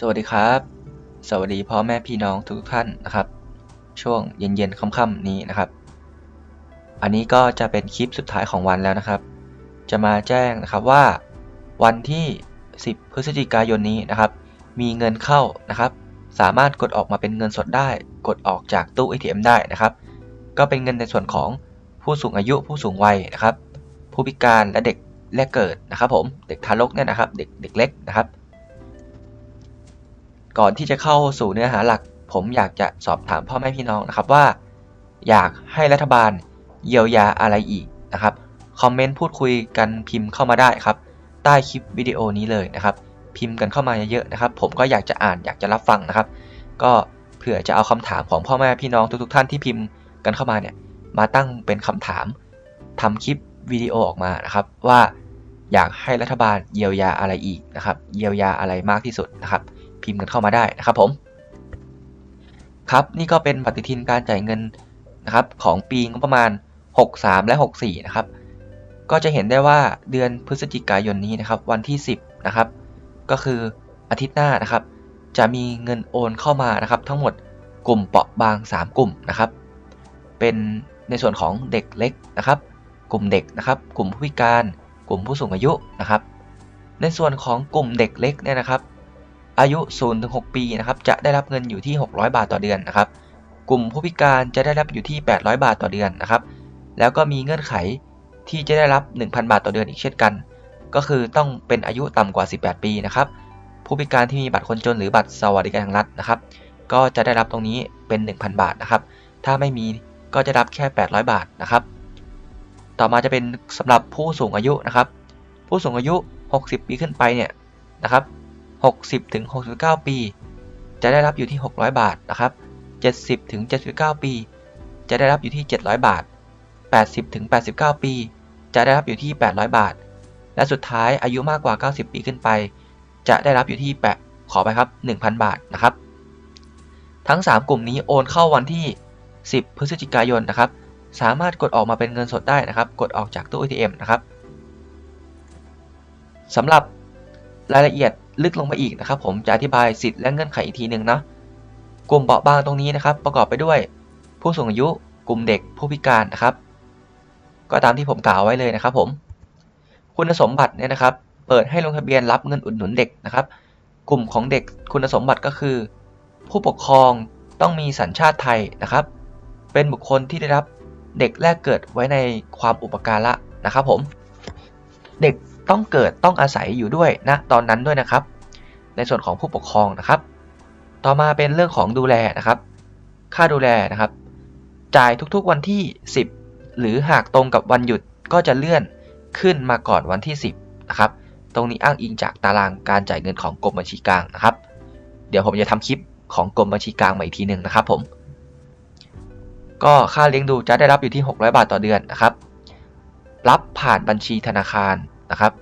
สวัสดีครับ สวัสดีพ่อแม่พี่น้องทุกท่านนะครับ ช่วงเย็นๆค่ำๆนี้นะครับ อันนี้ก็จะเป็นคลิปสุดท้ายของวันแล้วนะครับ จะมาแจ้งนะครับว่า วันที่ 10 พฤศจิกายนนี้นะครับ มีเงินเข้านะครับ สามารถกดออกมาเป็นเงินสดได้ กดออกจากตู้ ATM ได้นะครับ ก็เป็นเงินในส่วนของผู้สูงอายุผู้สูงวัยนะครับ ผู้พิการและเด็กแรกเกิดนะครับ ผมเด็กทารกเนี่ยนะครับ เด็กเด็กเล็กนะครับ ก่อนที่จะเข้าสู่เนื้อหาหลัก ผมอยากจะสอบถามพ่อแม่พี่น้องนะครับว่า อยากให้รัฐบาลเยียวยาอะไรอีกนะครับคอมเมนต์พูดคุยกันพิมพ์เข้ามาได้ครับ ใต้คลิปวิดีโอนี้เลยนะครับ พิมพ์กันเข้ามาเยอะๆนะครับ ผมก็อยากจะอ่านอยากจะรับฟังนะครับ ก็เผื่อจะเอาคำถามของพ่อแม่พี่น้องทุกๆ ท่านที่พิมพ์กันเข้ามาเนี่ยมาตั้งเป็นคำถามทำคลิปวิดีโอออกมานะครับว่าอยากให้รัฐบาลเยียวยาอะไรอีกนะครับ เยียวยาอะไรมากที่สุดนะครับ พิมพ์กันเข้ามาได้นะครับผมครับนี่ก็เป็นปฏิทินการจ่ายเงินนะครับของปีงบประมาณ 63 และ 64 นะครับ ก็จะเห็นได้ว่าเดือนพฤศจิกายนนี้นะครับ วันที่ 10 นะครับ ก็คืออาทิตย์หน้านะครับ จะมีเงินโอนเข้ามานะครับ ทั้งหมดกลุ่มเปราะบาง 3 กลุ่มนะครับ เป็นในส่วนของเด็กเล็กนะครับ กลุ่มเด็กนะครับ กลุ่มผู้พิการ กลุ่มผู้สูงอายุนะครับ ในส่วนของกลุ่มเด็กเล็กเนี่ยนะครับ อายุ 0-6 ปีนะครับจะได้รับเงินอยู่ที่ 600 บาทต่อเดือนนะครับ กลุ่มผู้พิการจะได้รับอยู่ที่ 800 บาทต่อเดือนนะครับ แล้วก็มีเงื่อนไขที่จะได้รับ 1,000 บาทต่อเดือนอีกเช่นกัน ก็คือต้องเป็นอายุต่ำกว่า 18 ปีนะครับ ผู้พิการที่มีบัตรคนจนหรือบัตรสวัสดิการแห่งรัฐนะครับ ก็จะได้รับตรงนี้เป็น 1,000 บาทนะครับ ถ้าไม่มีก็จะรับแค่ 800 บาทนะครับ ต่อมาจะเป็นสำหรับผู้สูงอายุนะครับ ผู้สูงอายุ 60 ปีขึ้นไปเนี่ยนะครับ 60ถึง69 ปี จะได้รับอยู่ที่ 600 บาทนะครับ 70ถึง79 ปี จะได้รับอยู่ที่ 700 บาท 80ถึง89 ปี จะได้รับอยู่ที่ 800 บาท และสุดท้ายอายุมากกว่า 90 ปีขึ้นไป จะได้รับอยู่ที่8ขอไปครับ 1,000 บาทนะครับ ทั้ง 3 กลุ่มนี้โอนเข้าวันที่ 10 พฤศจิกายนนะครับ สามารถกดออกมาเป็นเงินสดได้นะครับ กดออกจากตู้ ATM นะครับสำหรับรายละเอียด ลึกลงไปอีกนะครับผมจะอธิบายสิทธิ์และเงื่อนไขอีกทีหนึ่งเนาะกลุ่มเปราะบางตรงนี้นะครับ ประกอบไปด้วย ผู้สูงอายุ กลุ่มเด็กผู้พิการนะครับ ก็ตามที่ผมกล่าวไว้เลยนะครับ ผม คุณสมบัติเนี่ยนะครับ เปิดให้ลงทะเบียนรับเงินอุดหนุนเด็กนะครับ กลุ่มของเด็กคุณสมบัติก็คือ ผู้ปกครองต้องมีสัญชาติไทยนะครับ เป็นบุคคลที่ได้รับเด็กแรกเกิดไว้ในความอุปการะนะครับ ผม เด็ก ต้องเกิดต้องอาศัยอยู่ด้วยนะตอนนั้นด้วยนะครับ ในส่วนของผู้ปกครองนะครับ ต่อมาเป็นเรื่องของดูแลนะครับ ค่าดูแลนะครับ จ่ายทุกๆวันที่ 10 หรือหากตรงกับวันหยุดก็จะเลื่อนขึ้นมาก่อนวันที่ 10นะครับตรงนี้อ้างอิงจากตารางการจ่ายเงินของกรมบัญชีกลางนะครับ เดี๋ยวผมจะทำคลิปของกรมบัญชีกลางมาอีกทีหนึ่งนะครับ ผม ก็ค่าเลี้ยงดูจะได้รับอยู่ที่ 600 บาทต่อเดือนนะครับ รับผ่านบัญชีธนาคาร นะครับ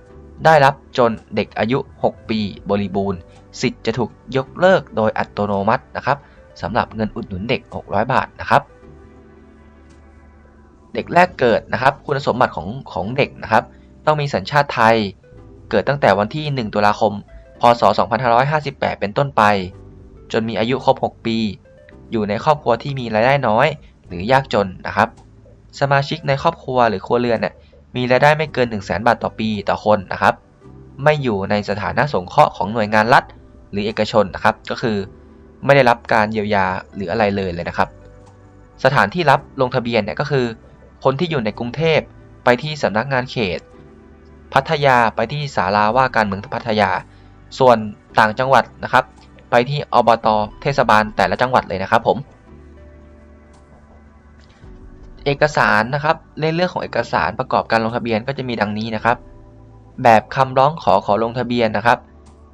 ได้รับจนเด็กอายุ 6 ปีบริบูรณ์ สิทธิ์จะถูกยกเลิกโดยอัตโนมัตินะครับสำหรับเงินอุดหนุนเด็ก 600 บาทนะครับ เด็กแรกเกิดนะครับ คุณสมบัติของของเด็กนะครับ ต้องมีสัญชาติไทย เกิดตั้งแต่วันที่ 1 ตุลาคม พศ 2558 เป็นต้นไป จนมีอายุครบ 6 ปี อยู่ในครอบครัวที่มีรายได้น้อย หรือยากจนนะครับ สมาชิกในครอบครัวหรือครัวเรือนเนี่ย มีรายได้ไม่เกิน 1 0 0 0 0แบาทต่อปีต่อคนนะครับ ไม่อยู่ในสถานะสงเคราะห์ของหน่วยงานรัฐ หรือเอกชนนะครับ ก็คือไม่ได้รับการเยียวยาหรืออะไรเลยเลยนะครับ สถานที่รับลงทะเบียนเนี่ยก็คือ คนที่อยู่ในกรุงเทพไปที่สำนักงานเขต พัทยาไปที่ศาลาว่าการเมืองพัทยา ส่วนต่างจังหวัดนะครับ ไปที่อบตเทศบาลแต่ละจังหวัดเลยนะครับผม เอกสารนะครับในเรื่องของเอกสารประกอบการลงทะเบียนก็จะมีดังนี้นะครับ แบบคำร้องขอขอลงทะเบียนนะครับ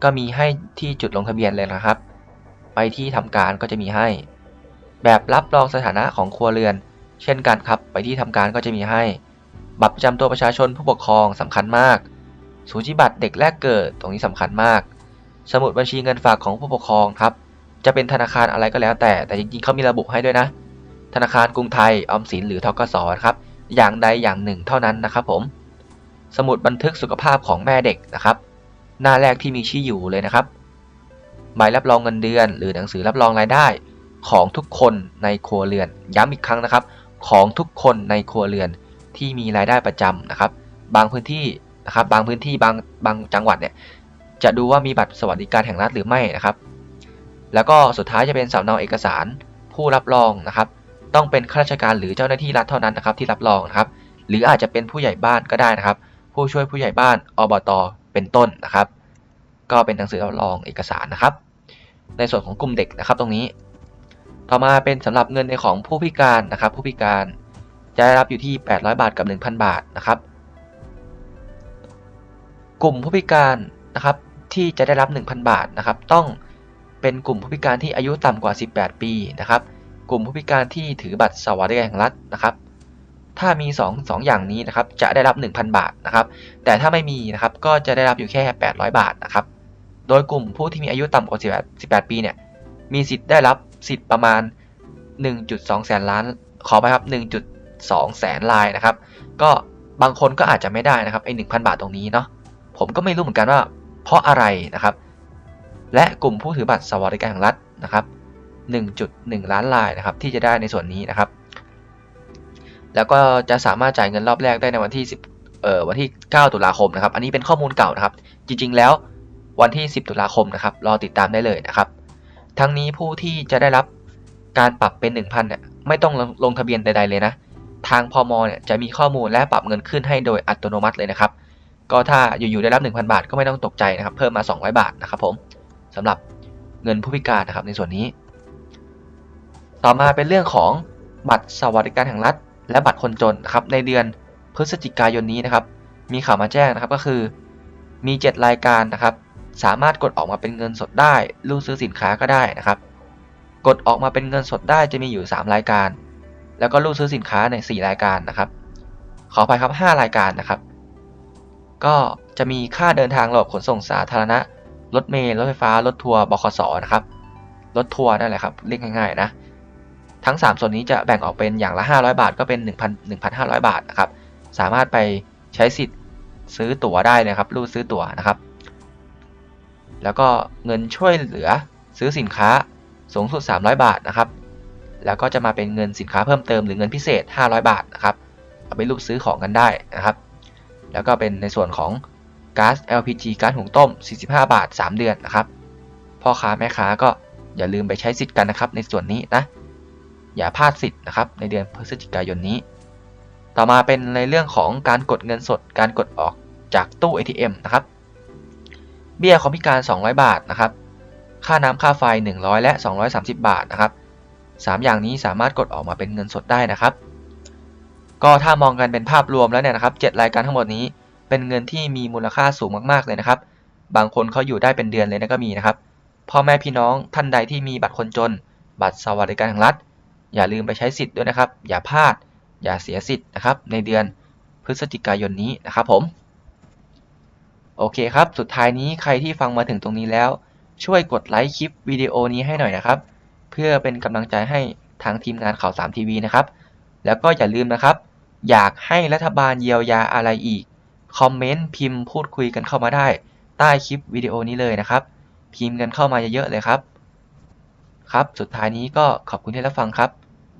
ก็มีให้ที่จุดลงทะเบียนเลยนะครับ ไปที่ทำการก็จะมีให้ แบบรับรองสถานะของครัวเรือน เช่นกันครับ ไปที่ทำการก็จะมีให้ บัตรประจำตัวประชาชนผู้ปกครองสำคัญมากสูจิบัตรเด็กแรกเกิดตรงนี้สำคัญมาก สมุดบัญชีเงินฝากของผู้ปกครองครับ จะเป็นธนาคารอะไรก็แล้วแต่แต่จริงๆเขามีระบุให้ด้วยนะ ธนาคารกรุงไทยออมสินหรือทกสครับอย่างใดอย่างหนึ่งเท่านั้นนะครับผม สมุดบันทึกสุขภาพของแม่เด็กนะครับ หน้าแรกที่มีชื่ออยู่เลยนะครับใบรับรองเงินเดือน หรือหนังสือรับรองรายได้ของทุกคนในครัวเรือน ย้ำอีกครั้งนะครับ ของทุกคนในครัวเรือนที่มีรายได้ประจำนะครับ บางพื้นที่นะครับ บางพื้นที่บางบางจังหวัดเนี่ยจะดูว่ามีบัตรสวัสดิการแห่งรัฐหรือไม่นะครับ แล้วก็สุดท้ายจะเป็นสำเนาเอกสารผู้รับรองนะครับ ต้องเป็นข้าราชการหรือเจ้าหน้าที่รัฐเท่านั้นนะครับที่รับรองนะครับ หรืออาจจะเป็นผู้ใหญ่บ้านก็ได้นะครับ ผู้ช่วยผู้ใหญ่บ้านอบตเป็นต้นนะครับ ก็เป็นหนังสือรับรองเอกสารนะครับ ในส่วนของกลุ่มเด็กนะครับตรงนี้ ต่อมาเป็นสำหรับเงินในของผู้พิการนะครับ ผู้พิการจะได้รับอยู่ที่ 800 บาทกับ 1,000 บาทนะครับ กลุ่มผู้พิการนะครับที่จะได้รับ 1,000 บาทนะครับ ต้องเป็นกลุ่มผู้พิการที่อายุต่ำกว่า 18 ปีนะครับ กลุ่มผู้พิการที่ถือบัตรสวัสดิการแห่งรัฐนะครับ ถ้ามี 2 2 อย่างนี้นะครับ จะได้รับ 1,000 บาทนะครับ แต่ถ้าไม่มีนะครับก็จะได้รับอยู่แค่ 800 บาทนะครับ โดยกลุ่มผู้ที่มีอายุต่ำกว่า18 18 ปีเนี่ย มีสิทธิ์ได้รับสิทธิ์ประมาณ 1.2 แสนล้าน ขอไปครับ 1.2 แสนลายนะครับ ก็บางคนก็อาจจะไม่ได้นะครับไอ้1,000 บาทตรงนี้เนาะ ผมก็ไม่รู้เหมือนกันว่า เพราะอะไรนะครับ และกลุ่มผู้ถือบัตรสวัสดิการแห่งรัฐนะครับ 1.1 ล้านลายนะครับที่จะได้ในส่วนนี้นะครับ แล้วก็จะสามารถจ่ายเงินรอบแรกได้ในวันที่10เอ่อวันที่ 9 ตุลาคมนะครับ อันนี้เป็นข้อมูลเก่านะครับ จริง ๆ แล้ววันที่ 10 ตุลาคมนะครับ รอติดตามได้เลยนะครับ ทั้งนี้ผู้ที่จะได้รับการปรับเป็น 1,000เนี่ยไม่ต้องลงลงทะเบียนใด ๆ เลยนะ ทางพมเนี่ยจะมีข้อมูลและปรับเงินขึ้นให้โดยอัตโนมัติเลยนะครับ ก็ถ้าอยู่ๆได้รับ 1,000 บาทก็ไม่ต้องตกใจนะครับ เพิ่มมา 200 บาทนะครับผมสำหรับเงินผู้พิการนะครับในส่วนนี้ ต่อมาเป็นเรื่องของบัตรสวัสดิการแห่งรัฐ และบัตรคนจนนะครับในเดือนพฤศจิกายนนี้นะครับ มีข่าวมาแจ้งนะครับก็คือ มี 7 รายการนะครับ สามารถกดออกมาเป็นเงินสดได้รูดซื้อสินค้าก็ได้นะครับ กดออกมาเป็นเงินสดได้จะมีอยู่ 3 รายการ แล้วก็รูดซื้อสินค้าใน 4 รายการนะครับ ขอไปครับ 5 รายการนะครับ ก็จะมีค่าเดินทางระบบขนส่งสาธารณะรถเมล์รถไฟฟ้ารถทัวร์บขสนะครับรถทัวร์นั่นแหละครับเรียกง่ายๆนะ ทั้ง 3 ส่วนนี้จะแบ่งออกเป็นอย่างละ 500 บาท ก็เป็น 1,000 1,500 บาทนะครับ สามารถไปใช้สิทธิ์ซื้อตั๋วได้นะครับ รูดซื้อตั๋วนะครับ แล้วก็เงินช่วยเหลือซื้อสินค้าสูงสุด 300 บาทนะครับ แล้วก็จะมาเป็นเงินสินค้าเพิ่มเติมหรือเงินพิเศษ 500 บาทนะครับ เอาไปรูดซื้อของกันได้นะครับ แล้วก็เป็นในส่วนของก๊าซ LPG ก๊าซหุงต้ม 45 บาท 3 เดือนนะครับ พ่อค้าแม่ค้าก็อย่าลืมไปใช้สิทธิ์กันนะครับในส่วนนี้นะ อย่าพลาดสิทธิ์นะครับในเดือนพฤศจิกายนนี้ ต่อมาเป็นในเรื่องของการกดเงินสด การกดออกจากตู้ ATM นะครับ เบี้ยคนพิการ 200 บาทนะครับ ค่าน้ำค่าไฟ 100 และ 230 บาทนะครับ 3 อย่างนี้สามารถกดออกมาเป็นเงินสดได้นะครับ ก็ถ้ามองกันเป็นภาพรวมแล้วเนี่ยนะครับ 7 รายการทั้งหมดนี้เป็นเงินที่มีมูลค่าสูงมากๆเลยนะครับ บางคนเขาอยู่ได้เป็นเดือนเลยนะก็มีนะครับ พ่อแม่พี่น้องท่านใดที่มีบัตรคนจน บัตรสวัสดิการแห่งรัฐ อย่าลืมไปใช้สิทธิ์ด้วยนะครับ อย่าพลาด อย่าเสียสิทธิ์นะครับ ในเดือนพฤศจิกายนนี้นะครับผม โอเคครับ สุดท้ายนี้ใครที่ฟังมาถึงตรงนี้แล้ว ช่วยกดไลค์คลิปวิดีโอนี้ให้หน่อยนะครับ เพื่อเป็นกำลังใจให้ทางทีมงานข่าว3ทีวีนะครับ แล้วก็อย่าลืมนะครับ อยากให้รัฐบาลเยียวยาอะไรอีก คอมเมนต์พิมพ์พูดคุยกันเข้ามาได้ ใต้คลิปวิดีโอนี้เลยนะครับ พิมพ์กันเข้ามาเยอะๆเลยครับ ครับ สุดท้ายนี้ก็ขอบคุณที่รับฟังครับ